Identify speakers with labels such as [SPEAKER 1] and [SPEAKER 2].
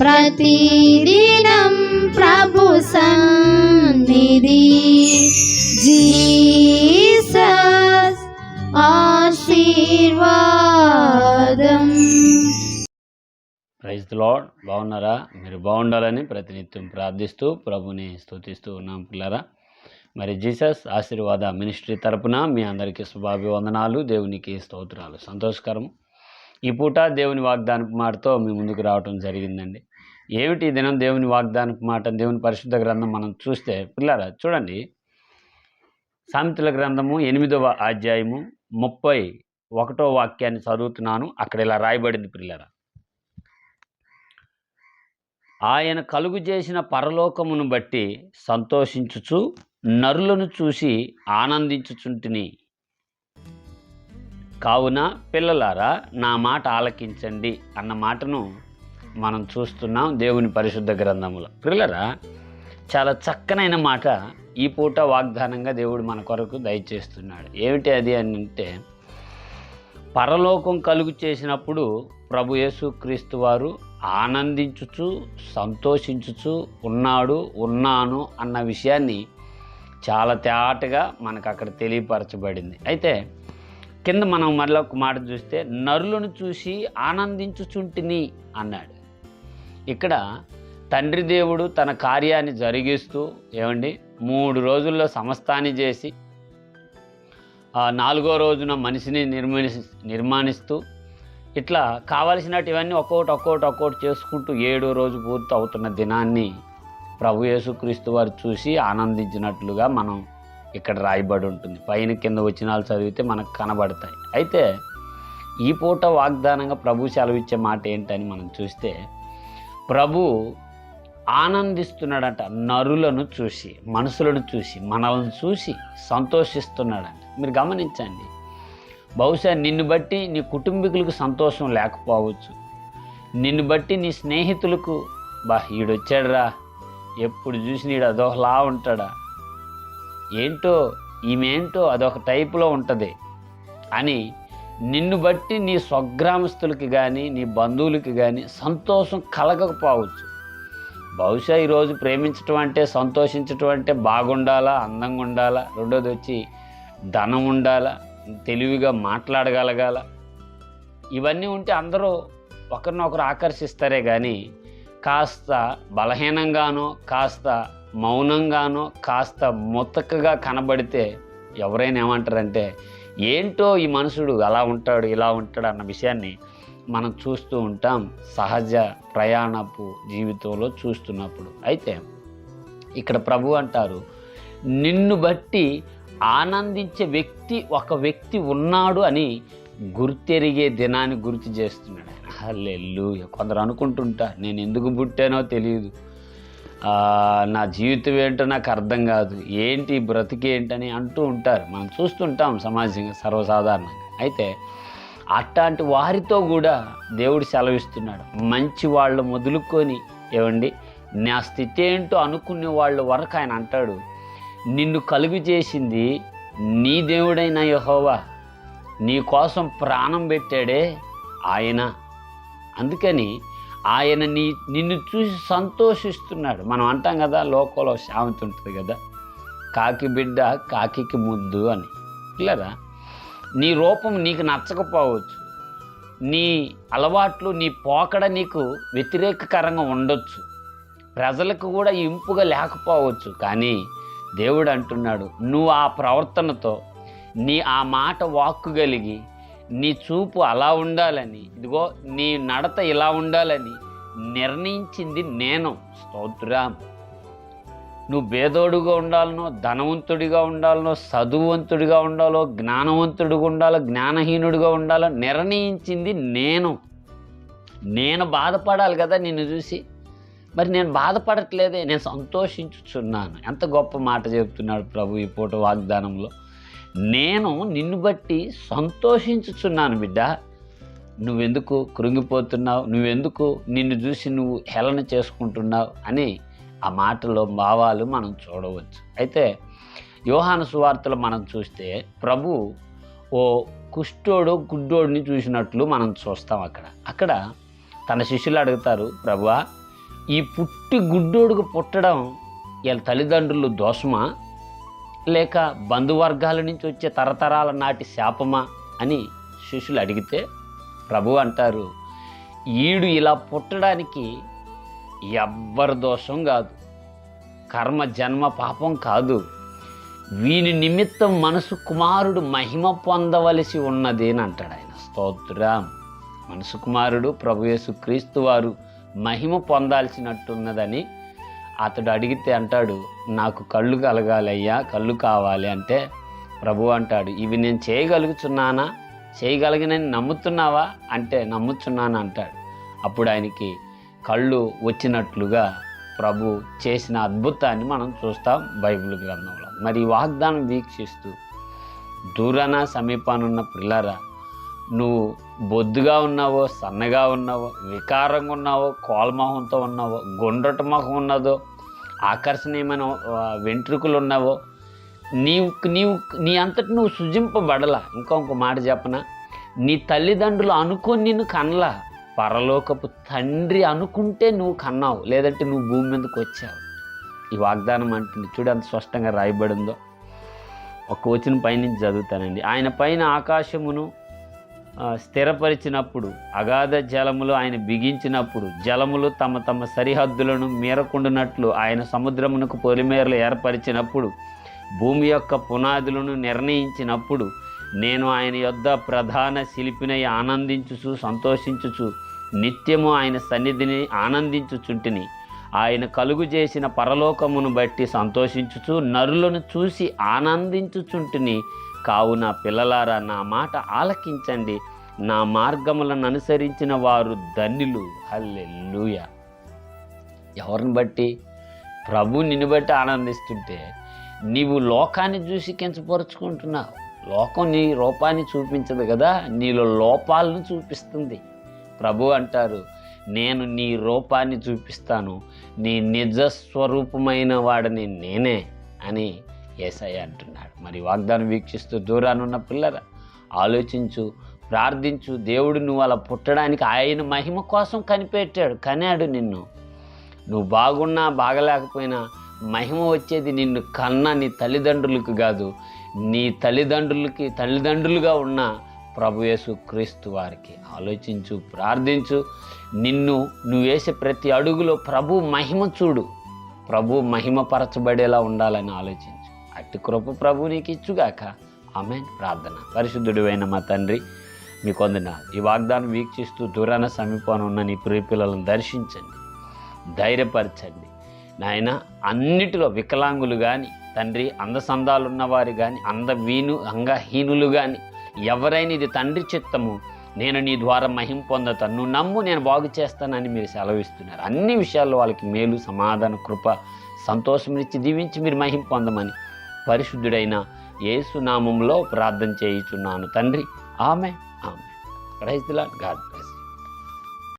[SPEAKER 1] ప్రతిదినం ప్రభు సన్నిధి. జీసస్ ఆశీర్వాదం.
[SPEAKER 2] ప్రైజ్ లాడ్ బాగున్నారా? మీరు బాగుండాలని ప్రతినిత్యం ప్రార్థిస్తూ ప్రభుని స్తుతిస్తూ ఉన్నాం పిల్లరా. మరి జీసస్ ఆశీర్వాద మినిస్ట్రీ తరపున మీ అందరికీ శుభాభివందనాలు దేవునికి స్తోత్రాలు. సంతోషకరం ఈ పూట దేవుని వాగ్దానపు మాటతో మీ ముందుకు రావటం జరిగిందండి. ఏమిటి ఈ దినం దేవుని వాగ్దానపు మాట? దేవుని పరిశుద్ధ గ్రంథం మనం చూస్తే పిల్లరా చూడండి. సామెతల గ్రంథము ఎనిమిదవ అధ్యాయము ముప్పై ఒకటో వాక్యాన్ని చదువుతున్నాను. అక్కడ ఇలా రాయబడింది పిల్లరా. ఆయన కలుగు చేసిన పరలోకమును బట్టి సంతోషించుచు నరులను చూసి ఆనందించుచుంటిని. కావున పిల్లలారా నా మాట ఆలకించండి అన్న మాటను మనం చూస్తున్నాం దేవుని పరిశుద్ధ గ్రంథములో. పిల్లరా చాలా చక్కనైన మాట ఈ పూట వాగ్దానంగా దేవుడు మన కొరకు దయచేస్తున్నాడు. ఏమిటి అది అని అంటే పరలోకం కలుగు చేసినప్పుడు ప్రభు యేసుక్రీస్తు వారు ఆనందించుచు సంతోషించుచు ఉన్నాడు ఉన్నాను అన్న విషయాన్ని చాలా తేటగా మనకు అక్కడ తెలియపరచబడింది. అయితే కింద మనం మరలా ఒక మాట చూస్తే నరులను చూసి ఆనందించుచుంటిని అన్నాడు. ఇక్కడ తండ్రి దేవుడు తన కార్యాన్ని జరిగిస్తూ ఏమండి మూడు రోజుల్లో సమస్తాన్ని చేసి నాలుగో రోజున మనిషిని నిర్మాణి నిర్మాణిస్తూ ఇట్లా కావలసినటివన్నీ ఒక్కొక్కటి ఒక్కొక్కటి ఒక్కొక్కటి చేసుకుంటూ ఏడో రోజు పూర్తి అవుతున్న దినాన్ని ప్రభు యేసుక్రీస్తు వారు చూసి ఆనందించినట్లుగా మనం ఇక్కడ రాయబడి ఉంటుంది. పైన కింద వచనాలు చదివితే మనకు కనబడతాయి. అయితే ఈ పూట వాగ్దానంగా ప్రభు సెలవిచ్చే మాట ఏంటని మనం చూస్తే ప్రభు ఆనందిస్తున్నాడంట నరులను చూసి మనుషులను చూసి మనల్ని చూసి సంతోషిస్తున్నాడంట. మీరు గమనించండి బహుశా నిన్ను బట్టి నీ కుటుంబీకులకు సంతోషం లేకపోవచ్చు. నిన్ను బట్టి నీ స్నేహితులకు బా ఈడొచ్చాడురా. ఎప్పుడు చూసి నీడు అదోహలా ఉంటాడా? ఏంటో ఈమెంటో అదొక టైపులో ఉంటుంది. అని నిన్ను బట్టి నీ స్వగ్రామస్తులకి కానీ నీ బంధువులకి కానీ సంతోషం కలగకపోవచ్చు. బహుశా ఈరోజు ప్రేమించటం అంటే సంతోషించటం అంటే బాగుండాలా అందంగా ఉండాలా రెండోది వచ్చి ధనం ఉండాలా తెలివిగా మాట్లాడగలగాల. ఇవన్నీ ఉంటే అందరూ ఒకరినొకరు ఆకర్షిస్తారే కానీ కాస్త బలహీనంగానో కాస్త మౌనంగానో కాస్త ముతకగా కనబడితే ఎవరైనా ఏమంటారంటే ఏంటో ఈ మనుషుడు అలా ఉంటాడు ఇలా ఉంటాడు అన్న విషయాన్ని మనం చూస్తూ ఉంటాం సహజ ప్రయాణపు జీవితంలో చూస్తున్నప్పుడు. అయితే ఇక్కడ ప్రభు అంటారు నిన్ను బట్టి ఆనందించే వ్యక్తి ఒక వ్యక్తి ఉన్నాడు అని గుర్తెరిగే దినాన్ని గుర్తు చేస్తున్నాడు. ఆయన హల్లెల్లు కొందరు అనుకుంటుంటా నేను ఎందుకు పుట్టానో తెలియదు. నా జీవితం ఏంటో నాకు అర్థం కాదు. ఏంటి ఈ అంటూ ఉంటారు. మనం చూస్తుంటాం సమాజంగా సర్వసాధారణంగా. అయితే అట్లాంటి వారితో కూడా దేవుడు సెలవిస్తున్నాడు. మంచి వాళ్ళు మొదలుకొని ఏమండి నా స్థితి ఏంటో అనుకునే వాళ్ళ వరకు ఆయన అంటాడు. నిన్ను కలుగు చేసింది నీ దేవుడైన యహోవా. నీ కోసం ప్రాణం పెట్టాడే ఆయన. అందుకని ఆయన నీ నిన్ను చూసి సంతోషిస్తున్నాడు. మనం అంటాం కదా లోకంలో శాంతి ఉంటుంది కదా. కాకి బిడ్డ కాకికి ముద్దు అని. పిల్లరా నీ రూపం నీకు నచ్చకపోవచ్చు. నీ అలవాట్లు నీ పోకడ నీకు వ్యతిరేకకరంగా ఉండొచ్చు. ప్రజలకు కూడా ఇంపుగా లేకపోవచ్చు. కానీ దేవుడు అంటున్నాడు నువ్వు ఆ ప్రవర్తనతో నీ ఆ మాట వాక్కు కలిగి నీ చూపు అలా ఉండాలని ఇదిగో నీ నడత ఇలా ఉండాలని నిర్ణయించింది నేను. స్తోత్రం. నువ్వు భేదోడుగా ఉండాలనో ధనవంతుడిగా ఉండాలనో చదువువంతుడిగా ఉండాలో జ్ఞానవంతుడిగా ఉండాలో జ్ఞానహీనుడిగా ఉండాలో నిర్ణయించింది నేను. నేను బాధపడాలి కదా నిన్ను చూసి. మరి నేను బాధపడట్లేదే నేను సంతోషించుచున్నాను. ఎంత గొప్ప మాట చెప్తున్నాడు ప్రభు ఈ పూట వాగ్దానంలో. నేను నిన్ను బట్టి సంతోషించుచున్నాను బిడ్డ. నువ్వెందుకు కృంగిపోతున్నావు? నువ్వెందుకు నిన్ను చూసి నువ్వు హేళన చేసుకుంటున్నావు? అని ఆ మాటలో భావాలు మనం చూడవచ్చు. అయితే యోహాను సువార్తలు మనం చూస్తే ప్రభు ఓ కుష్టోడు గుడ్డోడిని చూసినట్లు మనం చూస్తాం అక్కడ. అక్కడ తన శిష్యులు అడుగుతారు ప్రభువా ఈ పుట్టి గుడ్డోడుకు పుట్టడం వీళ్ళ తల్లిదండ్రులు దోషమా? లేక బంధువర్గాల నుంచి వచ్చే తరతరాల నాటి శాపమా అని శిష్యులు అడిగితే ప్రభు అంటారు ఈడు ఇలా పుట్టడానికి ఎవ్వరి దోషం కాదు. కర్మ జన్మ పాపం కాదు. వీని నిమిత్తం మనసు కుమారుడు మహిమ పొందవలసి ఉన్నది అని అంటాడు ఆయన. స్తోత్రం. మనసు కుమారుడు ప్రభు యేసు క్రీస్తు వారు మహిమ పొందాల్సినట్టున్నదని అతడు అడిగితే అంటాడు నాకు కళ్ళు కలగాలయ్యా కళ్ళు కావాలి అంటే ప్రభు అంటాడు ఇవి నేను చేయగలుగుతున్నానా చేయగలిగినని నమ్ముతున్నావా? అంటే నమ్ముతున్నాను అంటాడు. అప్పుడు ఆయనకి కళ్ళు వచ్చినట్లుగా ప్రభు చేసిన అద్భుతాన్ని మనం చూస్తాం బైబిల్ గ్రంథంలో. మరి వాగ్దానం వీక్షిస్తూ దూరాన సమీపానున్న పిల్లరా నువ్వు బొద్దుగా ఉన్నావో సన్నగా ఉన్నావో వికారంగా ఉన్నావో కోల్మోహంతో ఉన్నావో గుండ్రట మొహం ఉన్నదో ఆకర్షణీయమైన వెంట్రుకలు ఉన్నావో నీవు నీవు నీ అంతటి నువ్వు సృజింపబడలా. ఇంకొక మాట చెప్పనా? నీ తల్లిదండ్రులు అనుకొని నిన్ను కనలా. పరలోకపు తండ్రి అనుకుంటే నువ్వు కన్నావు లేదంటే నువ్వు భూమి మీదకి వచ్చావు. ఈ వాగ్దానం అంటుంది. చూడు అంత స్పష్టంగా రాయబడిందో. ఒక వచ్చిన పైనుంచి చదువుతానండి. ఆయన పైన ఆకాశమును స్థిరపరిచినప్పుడు అగాధ జలములు ఆయన బిగించినప్పుడు జలములు తమ తమ సరిహద్దులను మీరకుండునట్లు ఆయన సముద్రమునకు పొలిమేరలు ఏర్పరిచినప్పుడు భూమి యొక్క పునాదులను నిర్ణయించినప్పుడు నేను ఆయన యొద్ద ప్రధాన శిల్పినై ఆనందించుచు సంతోషించుచు నిత్యము ఆయన సన్నిధిని ఆనందించుచుంటిని. ఆయన కలుగు చేసిన పరలోకమును బట్టి సంతోషించుచు నరులను చూసి ఆనందించుచుంటిని. కావున పిల్లలారా నా మాట ఆలకించండి. నా మార్గములను అనుసరించిన వారు ధన్యులు. హల్లెలూయా. ఎవరిని బట్టి? ప్రభు నిన్ను బట్టి ఆనందిస్తుంటే నీవు లోకాన్ని చూసి కించపరుచుకుంటున్నావు. లోకం నీ రూపాన్ని చూపించదు కదా నీలో లోపాలను చూపిస్తుంది. ప్రభు అంటారు నేను నీ రూపాన్ని చూపిస్తాను. నీ నిజ స్వరూపమైన వాడిని నేనే అని ఏసయ్య అంటున్నాడు. మరి వాగ్దానం వీక్షిస్తూ దూరానున్న పిల్లర ఆలోచించు ప్రార్థించు దేవుడు నువ్వు అలా పుట్టడానికి ఆయన మహిమ కోసం కనిపెట్టాడు. కనాడు నిన్ను. నువ్వు బాగున్నా బాగలేకపోయినా మహిమ వచ్చేది నిన్ను కన్న నీ తల్లిదండ్రులకు కాదు. నీ తల్లిదండ్రులకి తల్లిదండ్రులుగా ఉన్న ప్రభు యేసు క్రీస్తు వారికి ఆలోచించు ప్రార్థించు. నిన్ను నువ్వు వేసే ప్రతి అడుగులో ప్రభు మహిమ చూడు. ప్రభు మహిమపరచబడేలా ఉండాలని ఆలోచించు. అట్టి కృప ప్రభు నీకు ఇచ్చుగాక ఆమె ప్రార్థన. పరిశుద్ధుడు అయిన మా తండ్రి మీ కొందన ఈ వాగ్దానం వీక్షిస్తూ దూరాన సమీపాన ఉన్న నీ ప్రియ పిల్లలను దర్శించండి. ధైర్యపరచండి. నాయన అన్నిటిలో వికలాంగులు కానీ తండ్రి అందసందాలు ఉన్నవారు కానీ అందవీను అంగహీనులు కానీ ఎవరైనా ఇది తండ్రి చిత్తము నేను నీ ద్వారా మహిం పొందుతాను. నువ్వు నమ్ము నేను బాగు చేస్తానని మీరు సెలవిస్తున్నారు. అన్ని విషయాల్లో వాళ్ళకి మేలు సమాధాన కృప సంతోషం ఇచ్చి దీవించి మీరు మహిం పొందమని పరిశుద్ధుడైన యేసు నామంలో ప్రార్థన చేయుచున్నాను. తండ్రి ఆమె ఆమె ప్రైజ్ గాడ్.